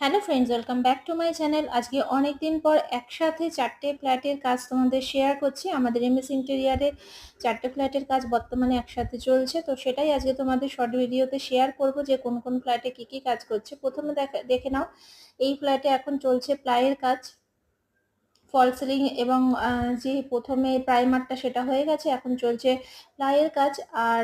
Hello friends welcome back to my channel আজকে অনেক দিন পর একসাথে চারটে ফ্ল্যাটের কাজ তোমাদের শেয়ার করছি। আমাদের এমএস ইন্টেরিয়ারের চারটে ফ্ল্যাটের কাজ বর্তমানে একসাথে চলছে। তো সেটাই আজকে তোমাদের শর্ট ভিডিওতে শেয়ার করব যে কোন কোন ফ্ল্যাটে কি কি কাজ করছে। প্রথমে দেখা, দেখে নাও, এই ফ্ল্যাটে এখন চলছে প্লাইয়ের কাজ। ফল সিলিং এবং যে প্রথমে প্রাইমারটা সেটা হয়ে গেছে, এখন চলছে প্লাইয়ের কাজ। আর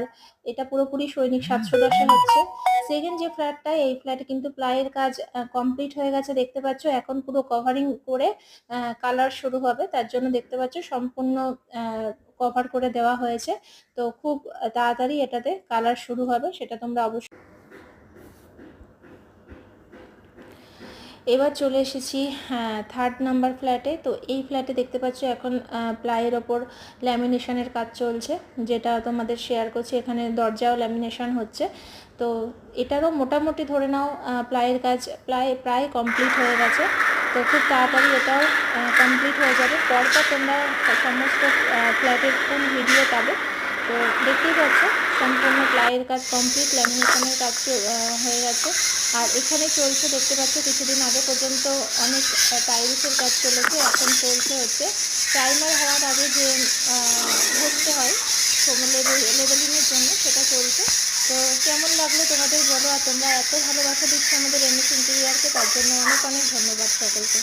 এটা পুরোপুরি সৈনিক সাতশো দশে হচ্ছে। সেকেন্ড যে ফ্ল্যাটটা এই ফ্ল্যাটে কিন্তু প্লাইয়ের কাজ কমপ্লিট হয়ে গেছে। দেখতে পাচ্ছ, এখন পুরো কভারিং করে কালার শুরু হবে। তার জন্য দেখতে পাচ্ছ, সম্পূর্ণ কভার করে দেওয়া হয়েছে। তো খুব তাড়াতাড়ি এটাতে কালার শুরু হবে, সেটা তোমরা অবশ্যই এবার চলে এসেছি থার্ড নাম্বার ফ্ল্যাটে তো এই ফ্ল্যাটে দেখতে পাচ্ছ এখন প্লাইয়ের ওপর ল্যামিনেশনের কাজ চলছে, যেটা তোমাদের শেয়ার করছি। এখানে দরজাও ল্যামিনেশন হচ্ছে। তো এটারও মোটামুটি ধরে নাও প্লাইয়ের কাজ প্লাই প্রায় কমপ্লিট হয়ে গেছে। তো খুব তাড়াতাড়ি এটাও কমপ্লিট হয়ে যাবে। পরপর তোমরা সমস্ত ফ্ল্যাটের ফুল ভিডিও পাবে। তো দেখতেই পাচ্ছ সম্পূর্ণ প্লাইয়ের কাজ কমপ্লিট, ল্যামিনেশনের কাজ হয়ে গেছে। আর এখানে চলছে, দেখতে পাচ্ছ, কিছুদিন আগে পর্যন্ত অনেক টাইলসের কাজ চলেছে, এখন চলছে হচ্ছে। প্রাইমার হওয়ার আগে যে ঘষতে হয় লেবেলিংয়ের জন্য সেটা চলছে। তো কেমন লাগল তোমাদের বলো, আর তোমরা এত ভালোবাসা দিচ্ছ আমাদের এমএস ইন্টেরিয়ারকে, তার জন্য অনেক অনেক ধন্যবাদ সকলকে।